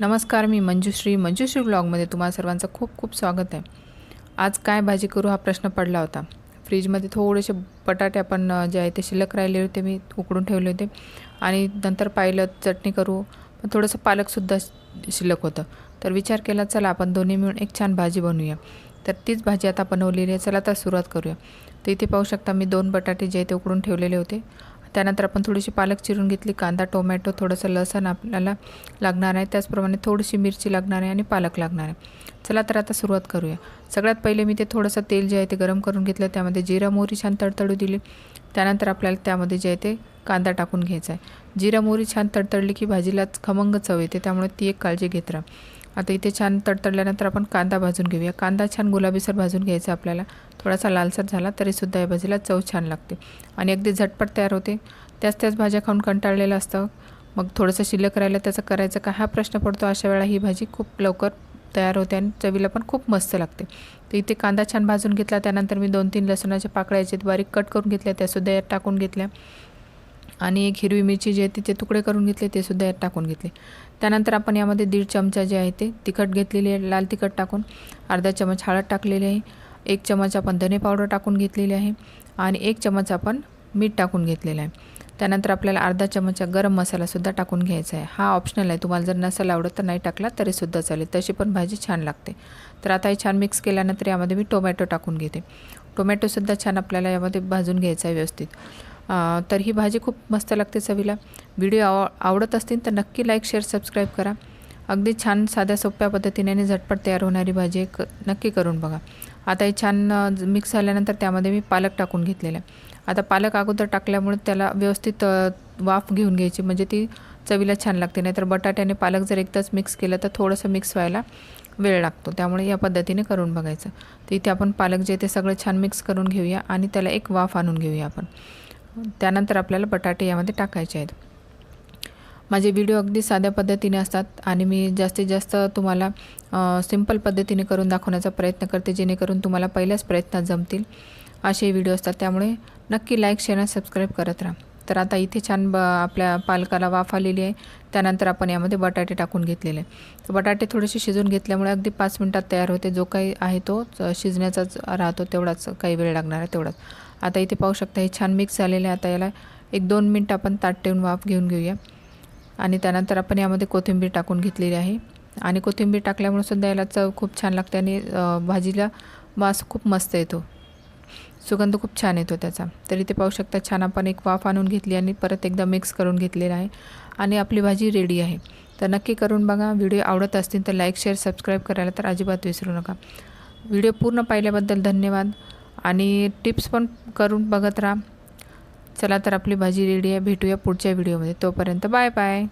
नमस्कार मी मंजुश्री. मंजुश्री ब्लॉगमध्ये तुम्हाला सर्वांचं खूप खूप स्वागत आहे. आज काय भाजी करू हा प्रश्न पडला होता. फ्रीजमध्ये थोडेसे बटाटे आपण जे आहे ते शिल्लक राहिले होते मी उकडून ठेवले होते. आणि नंतर पाहिलं चटणी करू पण थोडंसं पालकसुद्धा शिल्लक होतं. तर विचार केला चला आपण दोन्ही मिळून एक छान भाजी बनवूया. तर तीच भाजी आता बनवलेली आहे. चला आता सुरुवात करूया. तर इथे पाहू शकता मी दोन बटाटे जे आहे ते उकडून ठेवलेले होते. त्यानंतर आपण थोडीशी पालक चिरून घेतली कांदा टोमॅटो थोडंसं लसण आपल्याला लागणार आहे. त्याचप्रमाणे थोडीशी मिरची लागणार आहे आणि पालक लागणार आहे. चला तर आता सुरुवात करूया. सगळ्यात पहिले मी ते थोडंसं तेल जे आहे ते गरम करून घेतलं. त्यामध्ये जिरा मोहरी छान तडतडू दिली. त्यानंतर आपल्याला त्यामध्ये जे आहे ते कांदा टाकून घ्यायचा आहे. जिरा मोहरी छान तडतडली की भाजीला खमंग चव येते. त्यामुळे ती एक काळजी घेत राहा. आता इथे छान तडतडल्यानंतर आपण कांदा भाजून घेऊया. कांदा छान गुलाबीसर भाजून घ्यायचा आपल्याला. थोडासा लालसर झाला तरीसुद्धा या भाजीला चव छान लागते. आणि अगदी झटपट तयार होते. त्याच त्याच भाज्या खाऊन कंटाळलेलं असतं. मग थोडंसं शिल्लक राहिलं त्याचं करायचं का हा प्रश्न पडतो. अशा वेळा ही भाजी खूप लवकर तयार होते आणि चवीला पण खूप मस्त लागते. तर इथे कांदा छान भाजून घेतला. त्यानंतर मी दोन तीन लसणाच्या पाकळ्याचे बारीक कट करून घेतल्या. त्यासुद्धा यात टाकून घेतल्या. आणि एक हिरवी मिरची जी आहे तिचे तुकडे करून घेतले ते सुद्धा यात टाकून घेतले. त्यानंतर आपण यामध्ये दीड चमचा जे आहे ते तिखट घेतलेली आहे लाल तिखट टाकून. अर्धा चमच हळद टाकलेली आहे. एक चमच आपण धने पावडर टाकून घेतलेली आहे आणि एक चमच आपण मीठ टाकून घेतलेलं आहे. त्यानंतर आपल्याला अर्धा चमचा गरम मसालासुद्धा टाकून घ्यायचा आहे. हा ऑप्शनल आहे. तुम्हाला जर नसेल आवडत तर नाही टाकला तरीसुद्धा चालेल. तशी पण भाजी छान लागते. तर आता हे छान मिक्स केल्यानंतर यामध्ये मी टोमॅटो टाकून घेते. टोमॅटोसुद्धा छान आपल्याला यामध्ये भाजून घ्यायचा आहे व्यवस्थित. तर ही भाजी खूप मस्त लागते चवीला. व्हिडिओ आव आवडत असतील तर नक्की लाईक शेअर सबस्क्राईब करा. अगदी छान साध्या सोप्या पद्धतीने आणि झटपट तयार होणारी भाजी एक क नक्की करून बघा. आता हे छान मिक्स झाल्यानंतर त्यामध्ये मी पालक टाकून घेतलेला आहे. आता पालक अगोदर टाकल्यामुळे त्याला व्यवस्थित वाफ घेऊन घ्यायची. म्हणजे ती चवीला छान लागते. नाहीतर बटाटे आणि पालक जर एकदाच मिक्स केलं तर थोडंसं मिक्स व्हायला वेळ लागतो. त्यामुळे या पद्धतीने करून बघायचं. तर इथे आपण पालक जे ते सगळं छान मिक्स करून घेऊया आणि त्याला एक वाफ आणून घेऊया आपण. त्यानंतर आपल्याला बटाटे यामध्ये टाकायचे आहेत. माझे व्हिडिओ अगदी साध्या पद्धतीने असतात आणि मी जास्तीत जास्त तुम्हाला सिंपल पद्धतीने करून दाखवण्याचा प्रयत्न करते जेणेकरून तुम्हाला पहिल्याच प्रयत्नात जमतील. असे व्हिडिओ असतात. त्यामुळे नक्की लाईक शेअर आणि सबस्क्राईब करत राहा. तर आता इथे छान ब आपल्या पालकाला वाफ आलेली आहे. त्यानंतर आपण यामध्ये बटाटे टाकून घेतलेले तर बटाटे थोडेसे शिजून घेतल्यामुळे अगदी पाच मिनटात तयार होते. जो काही आहे तो शिजण्याचाच राहतो. तेवढाच काही वेळ लागणार आहे तेवढाच. आता इथे पाहू शकता हे छान मिक्स झालेलं आहे. आता याला एक दोन मिनटं आपण ताट ठेवून वाफ घेऊन घेऊया. आणि त्यानंतर आपण यामध्ये कोथिंबीर टाकून घेतलेली आहे. आणि कोथिंबीर टाकल्यामुळे सुद्धा याला चव खूप छान लागते आणि भाजीला वास खूप मस्त येतो. सुगंध खूप छान येतो त्याचा. तर इथे पाहू शकता छान आपण एक वाफ आणून घेतली आणि परत एकदा मिक्स करून घेतलेला आहे. आणि आपली भाजी रेडी आहे. तर नक्की करून बघा. व्हिडिओ आवडत असतील तर लाईक शेअर सबस्क्राईब करायला तर अजिबात विसरू नका. व्हिडिओ पूर्ण पाहिल्याबद्दल धन्यवाद. आणि टिप्स पण करून बघत राहा. चला तर आपली भाजी रेडी आहे. भेटूया पुढच्या व्हिडिओमध्ये तोपर्यंत बाय बाय.